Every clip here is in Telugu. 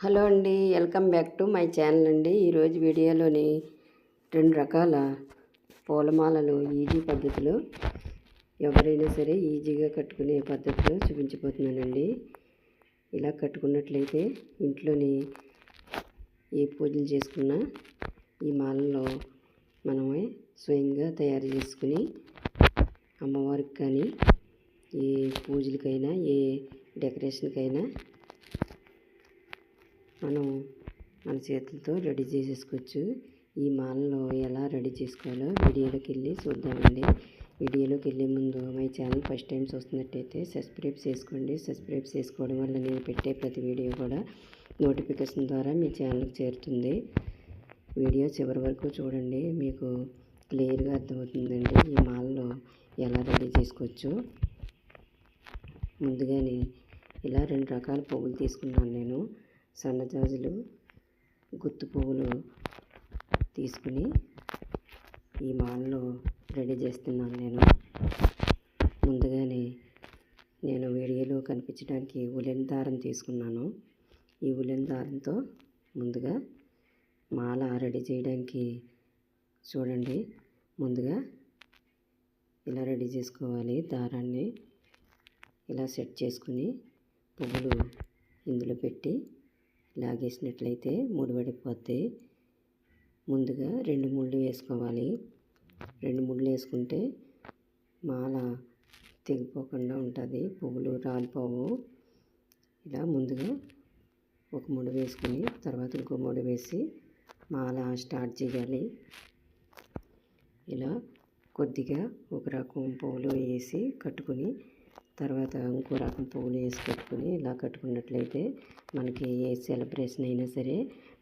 హలో అండి welcome back to my channel అండి. ఈరోజు వీడియోలోని రెండు రకాల పూలమాలలు ఈజీ పద్ధతిలో ఎవరైనా సరే ఈజీగా కట్టుకునే పద్ధతిలో చూపించిపోతున్నానండి ఇలా కట్టుకున్నట్లయితే ఇంట్లోని ఏ పూజలు చేసుకున్నా ఈ మాలలో మనమే స్వయంగా తయారు చేసుకుని అమ్మవారికి కానీ ఏ పూజలకైనా ఏ డెకరేషన్కైనా మనం మన చేతులతో రెడీ చేసేసుకోవచ్చు. ఈ మాలను ఎలా రెడీ చేసుకోవాలో వీడియోలోకి వెళ్ళి చూద్దామండి. వీడియోలోకి వెళ్ళే ముందు మై ఛానల్ ఫస్ట్ టైం చూస్తున్నట్టయితే సబ్స్క్రైబ్ చేసుకోండి. సబ్స్క్రైబ్ చేసుకోవడం వల్ల నేను పెట్టే ప్రతి వీడియో కూడా నోటిఫికేషన్ ద్వారా మీ ఛానల్కి చేరుతుంది. వీడియో చివరి వరకు చూడండి. మీకు క్లియర్గా అర్థమవుతుందండి ఈ మాలలో ఎలా రెడీ చేసుకోవచ్చు. ముందుగానే ఇలా రెండు రకాల పువ్వులు తీసుకున్నాను నేను. సన్నజాజులు గుత్తు పువ్వులు తీసుకుని ఈ మాలలో రెడీ చేస్తున్నాను నేను. ముందుగానే నేను వీడియోలో కనిపించడానికి ఉలెన్ దారం తీసుకున్నాను. ఈ ఉలెన్ దారంతో ముందుగా మాల రెడీ చేయడానికి చూడండి. ముందుగా ఇలా రెడీ చేసుకోవాలి దారాన్ని. ఇలా సెట్ చేసుకుని పువ్వులు ఇందులో పెట్టి లాగేసినట్లయితే ముడిపడిపోతాయి ముందుగా రెండు ముళ్ళు వేసుకోవాలి. రెండు ముళ్ళు వేసుకుంటే మాల తెగిపోకుండా ఉంటుంది. పువ్వులు రాలిపోవు. ఇలా ముందుగా ఒక ముడి వేసుకుని తర్వాత ఇంకో ముడి వేసి మాల స్టార్ట్ చేయాలి. ఇలా కొద్దిగా ఒక రకం పువ్వులు వేసి కట్టుకుని తర్వాత ఇంకో రకం పువ్వులు వేసి కట్టుకుని ఇలా కట్టుకున్నట్లయితే మనకి ఏ సెలబ్రేషన్ అయినా సరే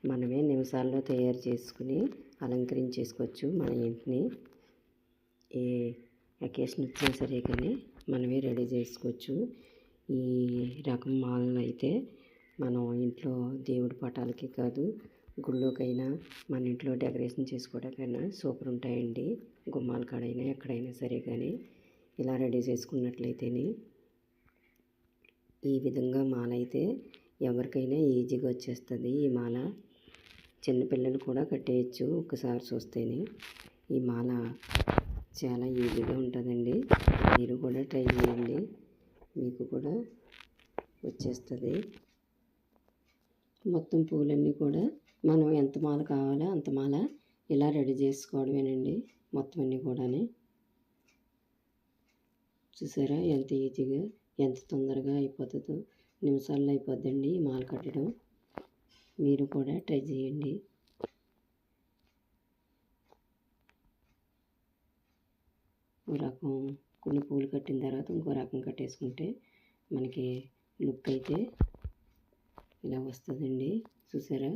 మనమే నిమిషాల్లో తయారు చేసుకుని అలంకరించేసుకోవచ్చు మన ఇంటిని. ఏ అకేషన్ వచ్చినా సరే కానీ మనమే రెడీ చేసుకోవచ్చు. ఈ రకం మాలలు అయితే మనం ఇంట్లో దేవుడి పటాలకి కాదు గుళ్ళోకైనా మన ఇంట్లో డెకరేషన్ చేసుకోవడానికైనా సూపర్ ఉంటాయండి. గుమ్మాల కాడైనా ఎక్కడైనా సరే కానీ ఇలా రెడీ చేసుకున్నట్లయితేనే ఈ విధంగా మాల అయితే ఎవరికైనా ఈజీగా వచ్చేస్తుంది. ఈ మాల చిన్నపిల్లలు కూడా కట్టేయచ్చు. ఒకసారి చూస్తేనే ఈ మాల చాలా ఈజీగా ఉంటుందండి. మీరు కూడా ట్రై చేయండి. మీకు కూడా వచ్చేస్తుంది. మొత్తం పూలన్నీ కూడా మనం ఎంత మాల కావాలో అంత మాల ఇలా రెడీ చేసుకోవడమేనండి. మొత్తం అన్నీ కూడానే. చూసారా? ఎంత ఈజీగా ఎంత తొందరగా అయిపోతుందో. నిమిషాల్లో అయిపోద్దండి మాల కట్టడం. మీరు కూడా ట్రై చేయండి. ఓ రకం కొన్ని పూలు కట్టిన తర్వాత ఇంకో రకం కట్టేసుకుంటే మనకి లుక్ అయితే ఇలా వస్తుందండి. చూసారా?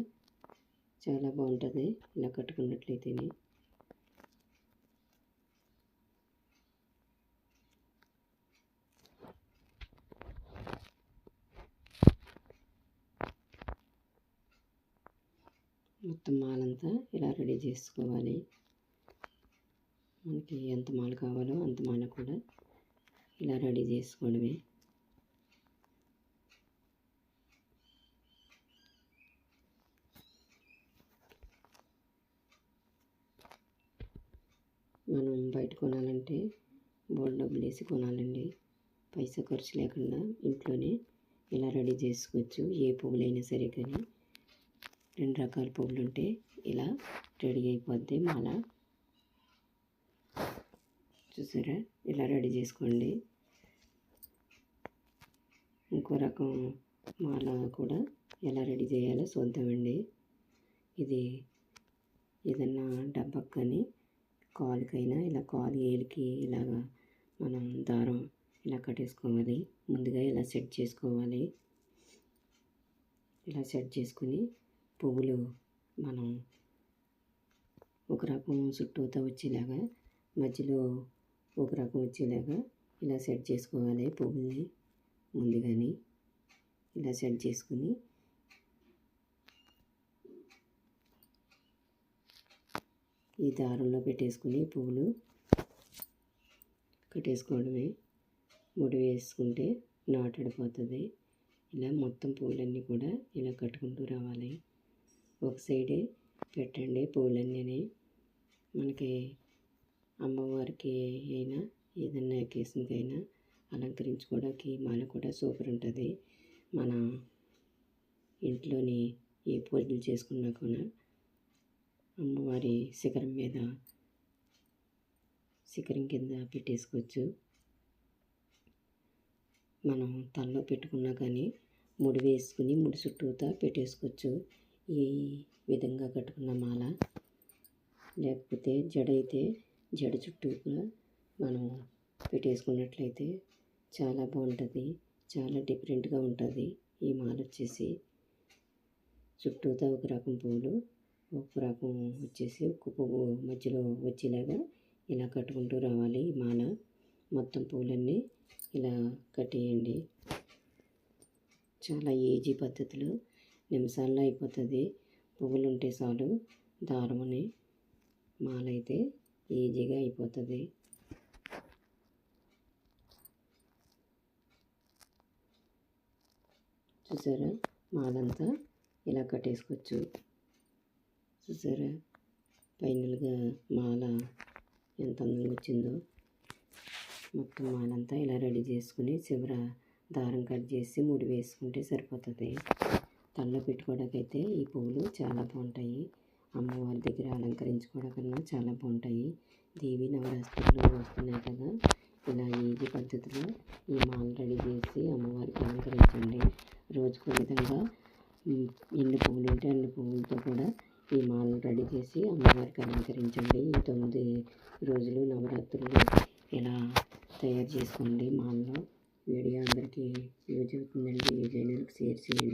చాలా బాగుంటుంది. ఇలా కట్టుకున్నట్లయితేనే. మొత్తం మాలంతా ఇలా రెడీ చేసుకోవాలి. మనకి ఎంత మాల కావాలో అంత మాల కూడా ఇలా రెడీ చేసుకోవడమే. మనం బయట కొనాలంటే బోర్డు డబ్బులు వేసి కొనాలండి. పైసా ఖర్చు లేకుండా ఇంట్లోనే ఇలా రెడీ చేసుకోవచ్చు. ఏ పువ్వులైనా సరే కానీ రెండు రకాల పువ్వులు ఉంటే ఇలా రెడీ అయిపోద్ది మాల. చూసారా? ఇలా రెడీ చేసుకోండి. ఇంకో రకం మాల కూడా ఎలా రెడీ చేయాలో చూద్దామండి. ఇది ఏదన్నా డబ్బా కానీ కాలుకైనా ఇలా కాలు ఏలికి ఇలాగా మనం దారం ఇలా కట్టేసుకోవాలి. ముందుగా ఇలా సెట్ చేసుకోవాలి. ఇలా సెట్ చేసుకుని పువ్వులు మనం ఒక రకం చుట్టూతో వచ్చేలాగా మధ్యలో ఒక రకం వచ్చేలాగా ఇలా సెట్ చేసుకోవాలి పువ్వుల్ని ముందుగానే. ఇలా సెట్ చేసుకుని ఈ దారంలో పెట్టేసుకుని పువ్వులు కట్టేసుకోవడమే. ముడి వేసుకుంటే నాటడిపోతుంది ఇలా మొత్తం పూలన్నీ కూడా ఇలా కట్టుకుంటూ రావాలి. ఒక సైడే పెట్టండి పూలన్నీ మనకి అమ్మవారికి అయినా ఏదైనా కేసుకైనా అయినా అలంకరించుకోవడానికి మాల కూడా సూపర్ ఉంటుంది. మన ఇంట్లోని ఏ పూజలు చేసుకున్నా కూడా అమ్మవారి శిఖరం మీద శిఖరం కింద పెట్టేసుకోవచ్చు. మనం తలలో పెట్టుకున్నా కానీ ముడి వేసుకుని ముడి చుట్టూతా పెట్టేసుకోవచ్చు. ఈ విధంగా కట్టుకున్న మాల? లేకపోతే జడ అయితే జడ చుట్టూగా మనం పెట్టేసుకున్నట్లయితే చాలా బాగుంటుంది చాలా డిఫరెంట్గా ఉంటుంది. ఈ మాల వచ్చేసి చుట్టూతో ఒక రకం పువ్వులు ఒక రకం వచ్చేసి ఒక పువ్వు మధ్యలో వచ్చేలాగా ఇలా కట్టుకుంటూ రావాలి ఈ మాల. మొత్తం పూలన్నీ ఇలా కట్టేయండి. చాలా ఈజీ పద్ధతిలో నిమిషాల్లో అయిపోతుంది? పువ్వులు ఉంటే చాలు. దారమని మాల అయితే ఈజీగా అయిపోతుంది. చూసారా? మాలంతా ఇలా కట్టేసుకోవచ్చు. చూసారా? ఫైనల్గా మాల ఎంత అందంగా వచ్చిందో. మొత్తం మాలంతా ఇలా రెడీ చేసుకుని చివర దారం కట్ చేసి ముడి వేసుకుంటే సరిపోతుంది. తలలో పెట్టుకోవడానికి అయితే ఈ పువ్వులు చాలా బాగుంటాయి. అమ్మవారి దగ్గర అలంకరించుకోవడానికన్నా చాలా బాగుంటాయి. దేవి నవరాత్రులు వస్తున్నాయి కదా. ఇలా ఈజీ పద్ధతిలో ఈ మాల రెడీ చేసి అమ్మవారికి అలంకరించండి. రోజుకు విధంగా ఎన్ని పువ్వులు ఉంటే అన్ని పువ్వులతో కూడా ఈ మాలను రెడీ చేసి అమ్మవారికి అలంకరించండి. ఈ తొమ్మిది రోజులు నవరాత్రులు ఇలా తయారు చేసుకోండి మాల్లో. వీడియో అందరికీ యూజ్ అవుతుందండి. యూజ్ అయినందుకు షేర్ చేయండి.